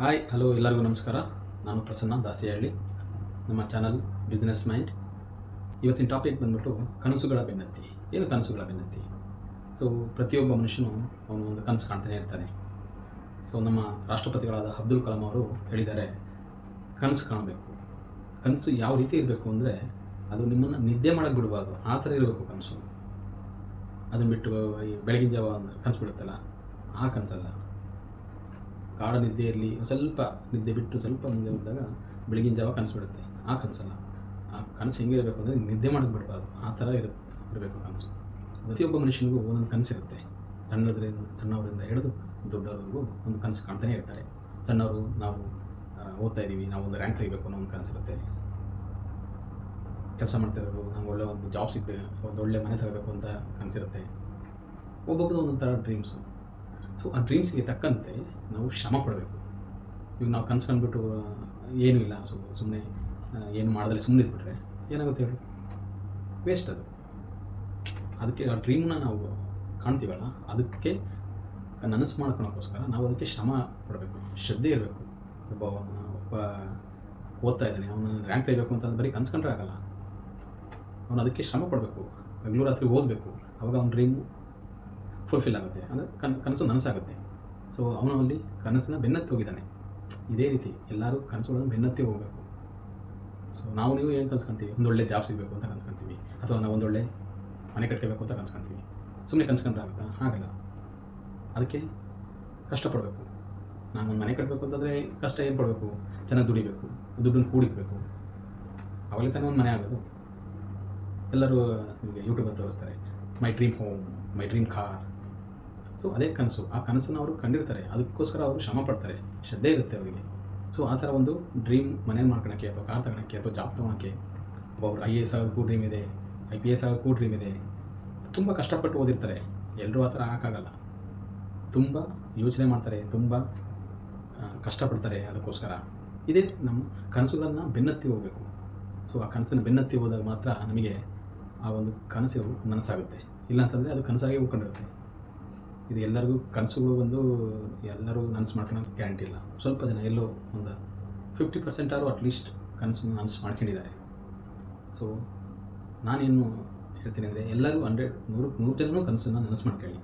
Hi hello ಎಲ್ಲರಿಗೂ ನಮಸ್ಕಾರ. ನಾನು ಪ್ರಸನ್ನ ದಾಸಿಹಳ್ಳಿ. ನಮ್ಮ ಚಾನಲ್ ಬಿಸ್ನೆಸ್ ಮೈಂಡ್ ಇವತ್ತಿನ ಟಾಪಿಕ್ ಬಂದ್ಬಿಟ್ಟು ಕನಸುಗಳ ಬೆನ್ನತ್ತಿ. ಏನು ಕನಸುಗಳ ಬೆನ್ನತ್ತಿ? ಸೊ ಪ್ರತಿಯೊಬ್ಬ ಮನುಷ್ಯನು ಅವನು ಒಂದು ಕನಸು ಕಾಣ್ತಾನೆ ಇರ್ತಾನೆ. ಸೊ ನಮ್ಮ ರಾಷ್ಟ್ರಪತಿಗಳಾದ ಅಬ್ದುಲ್ ಕಲಾಂ ಅವರು ಹೇಳಿದ್ದಾರೆ, ಕನಸು ಕಾಣಬೇಕು. ಕನಸು ಯಾವ ರೀತಿ ಇರಬೇಕು ಅಂದರೆ ಅದು ನಿಮ್ಮನ್ನು ನಿದ್ದೆ ಮಾಡೋಕ್ಕೆ ಬಿಡಬಾರ್ದು. ಆ ಥರ ಇರಬೇಕು ಕನಸು. ಅದನ್ನು ಬಿಟ್ಟು ಬೆಳಗಿನ ಜಾವ ಕನಸು ಬಿಡುತ್ತಲ್ಲ? ಆ ಕನಸಲ್ಲ. ಗಾಢ ನಿದ್ದೆಯಲ್ಲಿ ಸ್ವಲ್ಪ ನಿದ್ದೆ ಬಿಟ್ಟು ಸ್ವಲ್ಪ ಮುಂದೆ ಬಂದಾಗ ಬೆಳಗಿನ ಜಾವ ಕನಸು ಬಿಡುತ್ತೆ. ಆ ಕನಸಲ್ಲ. ಆ ಕನಸು ಹೆಂಗಿರಬೇಕು ಅಂದರೆ ನಿದ್ದೆ ಮಾಡೋದು ಬಿಡಬಾರ್ದು. ಆ ಥರ ಇರುತ್ತೆ ಇರಬೇಕು ಕನಸು. ಪ್ರತಿಯೊಬ್ಬ ಮನುಷ್ಯನಿಗೂ ಒಂದೊಂದು ಕನಸಿರುತ್ತೆ ಸಣ್ಣದ್ರಿಂದ ಸಣ್ಣವರಿಂದ ಹಿಡಿದು ದೊಡ್ಡವರಿಗೂ ಒಂದು ಕನಸು ಕಾಣ್ತಾನೆ ಇರ್ತಾರೆ. ಸಣ್ಣವರು ನಾವು ಓದ್ತಾ ಇದ್ದೀವಿ, ನಾವು ಒಂದು ರ್ಯಾಂಕ್ ತೆಗಿಬೇಕು ಅನ್ನೋ ಒಂದು ಕನಸಿರುತ್ತೆ ಕೆಲಸ ಮಾಡ್ತಾ ಇರೋರು ನಮ್ಗೆ ಒಳ್ಳೆ ಒಂದು ಜಾಬ್ ಸಿಗಬೇಕು, ಒಂದು ಒಳ್ಳೆ ಮನೆ ತಗೋಬೇಕು ಅಂತ ಕನಸಿರುತ್ತೆ. ಒಬ್ಬೊಬ್ಬರು ಒಂದೊಂದು ಥರ ಡ್ರೀಮ್ಸು ಸೊ ಆ ಡ್ರೀಮ್ಸ್ಗೆ ತಕ್ಕಂತೆ ನಾವು ಶ್ರಮ ಪಡಬೇಕು. ಈಗ ನಾವು ಕನಸು ಕಂಡುಬಿಟ್ಟು ಏನೂ ಇಲ್ಲ. ಸೊ ಸುಮ್ಮನೆ ಏನು ಮಾಡೋದ್ರಲ್ಲಿ ಸುಮ್ಮನೆ ಇದ್ಬಿಟ್ರೆ ಏನಾಗುತ್ತೆ ಹೇಳಿ? ವೇಸ್ಟ್ ಅದು. ಅದಕ್ಕೆ ಆ ಡ್ರೀಮ್ನ ನಾವು ಕಾಣ್ತೀವಲ್ಲ, ಅದಕ್ಕೆ ನನಸು ಮಾಡ್ಕೊಳೋಕ್ಕೋಸ್ಕರ ನಾವು ಅದಕ್ಕೆ ಶ್ರಮ ಪಡಬೇಕು. ಶ್ರದ್ಧೆ ಇರಬೇಕು. ಒಬ್ಬ ಒಬ್ಬ ಓದ್ತಾ ಇದ್ದಾನೆ. ಅವನು ರ್ಯಾಂಕ್ ತೆಗಿಬೇಕು ಅಂತ ಬರೀ ಕನ್ಸ್ಕೊಂಡ್ರೆ ಆಗಲ್ಲ. ಅವನು ಅದಕ್ಕೆ ಶ್ರಮ ಪಡಬೇಕು. ಹಗಲು ರಾತ್ರಿ ಓದಬೇಕು. ಅವಾಗ ಅವ್ನ ಡ್ರೀಮು ಫುಲ್ಫಿಲ್ ಆಗುತ್ತೆ. ಅಂದರೆ ಕನ್, ಕನಸು ನನಸಾಗುತ್ತೆ. ಸೊ ಅವನು ಅಲ್ಲಿ ಕನಸನ್ನ ಬೆನ್ನತ್ತಿ ಹೋಗಿದ್ದಾನೆ. ಇದೇ ರೀತಿ ಎಲ್ಲರೂ ಕನಸುಗಳನ್ನು ಬೆನ್ನತ್ತಿ ಹೋಗಬೇಕು. ಸೊ ನಾವು ನೀವು ಏನು ಕನ್ಸ್ಕೊಂತೀವಿ? ಒಂದೊಳ್ಳೆ ಜಾಬ್ ಸಿಗಬೇಕು ಅಂತ ಕನ್ಸ್ಕೊಂತೀವಿ. ಅಥವಾ ನಾವು ಒಂದೊಳ್ಳೆ ಮನೆ ಕಟ್ಕೋಬೇಕು ಅಂತ ಕನ್ಸ್ಕೊಂತೀವಿ. ಸುಮ್ಮನೆ ಕನ್ಸ್ಕೊಂಡ್ರೆ ಆಗುತ್ತಾ ಆಗಲ್ಲ ಅದಕ್ಕೆ ಕಷ್ಟಪಡಬೇಕು. ನಾನು ಒಂದು ಮನೆ ಕಟ್ಟಬೇಕು ಅಂತಂದರೆ ಕಷ್ಟ ಏನು ಪಡಬೇಕು? ಚೆನ್ನಾಗಿ ದುಡಿಬೇಕು. ದುಡ್ಡನ್ನು ಕೂಡಿಕಬೇಕು ಅವಾಗಲೇ ತಾನೇ ಒಂದು ಮನೆ ಆಗೋದು. ಎಲ್ಲರೂ ನಿಮಗೆ ಯೂಟ್ಯೂಬಲ್ಲಿ ತೋರಿಸ್ತಾರೆ. My dream home my dream car so ಅದೇ ಕನಸು. ಆ ಕನಸನ್ನು ಅವರು ಕಂಡಿರ್ತಾರೆ. ಅದಕ್ಕೋಸ್ಕರ ಅವರು ಶ್ರಮ ಪಡ್ತಾರೆ. ಶ್ರದ್ಧೆ ಇರುತ್ತೆ ಅವರಿಗೆ. ಸೊ ಆ ಥರ ಒಂದು ಡ್ರೀಮ್ ಮನೆ ಮಾಡ್ಕೊಳಕ್ಕೆ ಅಥವಾ ಕಾರ್ ತಗೊಳಕ್ಕೆ ಅಥವಾ ಜಾಬ್ ತೊಗೊಳಕ್ಕೆ ಒಬ್ಬೊಬ್ರು ಐ ಎ ಎಸ್ ಆಗೋಕ್ಕೂ ಡ್ರೀಮ್ ಇದೆ, ಐ ಪಿ ಎಸ್ ಆಗೋಕ್ಕೂ ಡ್ರೀಮ್ ಇದೆ. ತುಂಬ ಕಷ್ಟಪಟ್ಟು ಓದಿರ್ತಾರೆ. ಎಲ್ಲರೂ ಆ ಥರ ಹಾಕಾಗಲ್ಲ ತುಂಬ ಯೋಚನೆ ಮಾಡ್ತಾರೆ. ತುಂಬ ಕಷ್ಟಪಡ್ತಾರೆ ಅದಕ್ಕೋಸ್ಕರ. ಇದೇ ನಮ್ಮ ಕನಸುಗಳನ್ನು ಬೆನ್ನತ್ತಿ ಹೋಗಬೇಕು. ಸೊ ಆ ಕನಸನ್ನು ಬೆನ್ನತ್ತಿ ಹೋದಾಗ ಮಾತ್ರ ನಮಗೆ ಆ ಒಂದು ಕನಸು ನನಸಾಗುತ್ತೆ ಇಲ್ಲಾಂತಂದರೆ ಅದು ಕನಸಾಗಿ ಉಳ್ಕೊಂಡಿರುತ್ತೆ. ಇದು ಎಲ್ಲರಿಗೂ, ಕನಸುಗಳು ಬಂದು ಎಲ್ಲರೂ ನನಸು ಮಾಡ್ಕೊಳ್ಳೋಕೆ ಗ್ಯಾರಂಟಿ ಇಲ್ಲ. ಸ್ವಲ್ಪ ಜನ ಎಲ್ಲೋ ಒಂದು ಫಿಫ್ಟಿ ಪರ್ಸೆಂಟ್ ಆದರೂ ಅಟ್ಲೀಸ್ಟ್ ಕನಸನ್ನು ನನಸು ಮಾಡ್ಕೊಂಡಿದ್ದಾರೆ. ಸೊ ನಾನೇನು ಹೇಳ್ತೀನಿ ಅಂದರೆ ಎಲ್ಲರಿಗೂ ಹಂಡ್ರೆಡ್ ನೂರು ನೂರು ಜನನೂ ಕನಸನ್ನು ನನಸು ಮಾಡ್ಕೊಳ್ಳಿ.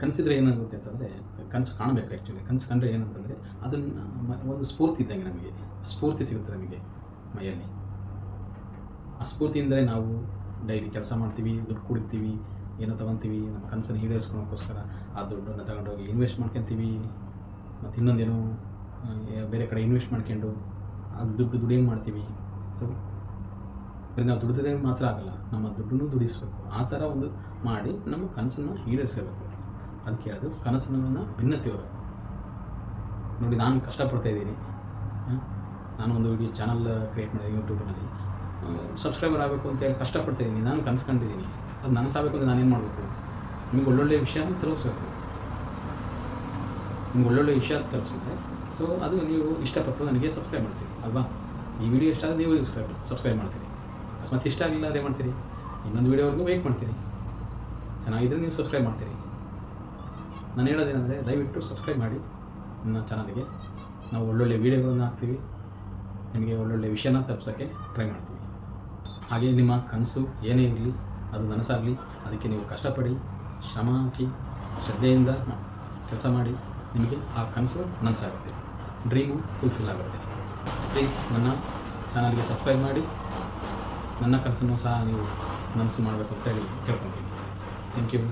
ಕನಸಿದ್ರೆ ಏನಾಗುತ್ತೆ ಅಂತಂದರೆ, ಕನಸು ಕಾಣಬೇಕು ಆ್ಯಕ್ಚುಲಿ ಕನಸು ಕಂಡ್ರೆ ಏನಂತಂದರೆ, ಅದನ್ನು ಒಂದು ಸ್ಫೂರ್ತಿ ಇದ್ದಂಗೆ ನಮಗೆ ಸ್ಫೂರ್ತಿ ಸಿಗುತ್ತೆ ನಮಗೆ ಮೈಯಲ್ಲಿ. ಆ ಸ್ಫೂರ್ತಿಯಿಂದಲೇ ನಾವು ಡೈಲಿ ಕೆಲಸ ಮಾಡ್ತೀವಿ, ದುಡ್ಡು ಕುಡಿತೀವಿ ಏನೋ ತೊಗೊತೀವಿ ನಮ್ಮ ಕನಸನ್ನು ಈಡೇರಿಸ್ಕೊಳೋಕ್ಕೋಸ್ಕರ ಆ ದುಡ್ಡನ್ನು ತಗೊಂಡೋಗಿ ಇನ್ವೆಸ್ಟ್ ಮಾಡ್ಕೊತೀವಿ. ಮತ್ತು ಇನ್ನೊಂದೇನೋ ಬೇರೆ ಕಡೆ ಇನ್ವೆಸ್ಟ್ ಮಾಡ್ಕೊಂಡು ಅದು ದುಡ್ಡು ದುಡಿಯಂಗೆ ಮಾಡ್ತೀವಿ. ಸೊ ಬರೀ ನಾವು ದುಡಿದ್ರೆ ಮಾತ್ರ ಆಗಲ್ಲ ನಮ್ಮ ದುಡ್ಡನ್ನು ದುಡಿಸ್ಬೇಕು. ಆ ಥರ ಒಂದು ಮಾಡಿ ನಮ್ಮ ಕನಸನ್ನು ಈಡೇರಿಸಬೇಕು ಅದಕ್ಕೆ ಹೇಳೋದು ಕನಸನ್ನು ಭಿನ್ನತೆ ಹೋಗಬೇಕು ನೋಡಿ ನಾನು ಕಷ್ಟಪಡ್ತಾ ಇದ್ದೀನಿ. ಆ, ನಾನು ಒಂದು ವಿಡಿಯೋ ಚಾನಲ್ ಕ್ರಿಯೇಟ್ ಮಾಡಿದೆ ಯೂಟ್ಯೂಬ್ನಲ್ಲಿ ಸಬ್ಸ್ಕ್ರೈಬರ್ ಆಗಬೇಕು ಅಂತ ಹೇಳಿ ಕಷ್ಟಪಡ್ತಾ ಇದ್ದೀನಿ. ನಾನು ಕನ್ಸ್ಕೊಂಡಿದ್ದೀನಿ ಅದು ನನಸಾಗಬೇಕು ಅಂದರೆ ನಾನೇನು ಮಾಡಬೇಕು? ನಿಮ್ಗೆ ಒಳ್ಳೊಳ್ಳೆ ವಿಷಯನ ತಲುಪಿಸ್ಬೇಕು. ನಿಮ್ಗೆ ಒಳ್ಳೊಳ್ಳೆ ವಿಷಯ ತಲುಪಿಸಿದ್ರೆ ಸೊ ಅದು ನೀವು ಇಷ್ಟಪಟ್ಟು ನನಗೆ ಸಬ್ಸ್ಕ್ರೈಬ್ ಮಾಡ್ತೀರಿ, ಅಲ್ವಾ? ಈ ವಿಡಿಯೋ ಇಷ್ಟ ಆದರೆ ನೀವು ಸಬ್ಸ್ಕ್ರೈಬ್ ಸಬ್ಸ್ಕ್ರೈಬ್ ಮಾಡ್ತೀರಿ. ಅಕಸ್ಮಾತ್ ಇಷ್ಟ ಆಗಿಲ್ಲ ಅದೇ ಮಾಡ್ತೀರಿ? ಇನ್ನೊಂದು ವೀಡಿಯೋವರೆಗೂ ವೆಯ್ಟ್ ಮಾಡ್ತೀರಿ. ಚೆನ್ನಾಗಿದ್ದರೆ ನೀವು ಸಬ್ಸ್ಕ್ರೈಬ್ ಮಾಡ್ತೀರಿ. ನಾನು ಹೇಳೋದೇನೆಂದರೆ, ದಯವಿಟ್ಟು ಸಬ್ಸ್ಕ್ರೈಬ್ ಮಾಡಿ ನನ್ನ ಚಾನಲ್ಗೆ. ನಾವು ಒಳ್ಳೊಳ್ಳೆ ವೀಡಿಯೋಗಳನ್ನು ಹಾಕ್ತೀವಿ. ನಿಮಗೆ ಒಳ್ಳೊಳ್ಳೆ ವಿಷಯನ ತಪ್ಪಿಸೋಕ್ಕೆ ಟ್ರೈ ಮಾಡ್ತೀವಿ. ಹಾಗೆ ನಿಮ್ಮ ಕನಸು ಏನೇ ಇರಲಿ ಅದು ನನಸಾಗಲಿ. ಅದಕ್ಕೆ ನೀವು ಕಷ್ಟಪಡಿ ಶ್ರಮ ಹಾಕಿ ಶ್ರದ್ಧೆಯಿಂದ ಕೆಲಸ ಮಾಡಿ, ನಿಮಗೆ ಆ ಕನಸು ನನಸಾಗುತ್ತೆ. ಡ್ರೀಮು ಫುಲ್ಫಿಲ್ ಆಗುತ್ತೆ. ಪ್ಲೀಸ್ ನನ್ನ ಚಾನಲ್ಗೆ ಸಬ್ಸ್ಕ್ರೈಬ್ ಮಾಡಿ. ನನ್ನ ಕನಸನ್ನು ಸಹ ನೀವು ನನಸು ಮಾಡಬೇಕು ಅಂತೇಳಿ ಕೇಳ್ಕೊತೀನಿ. Thank you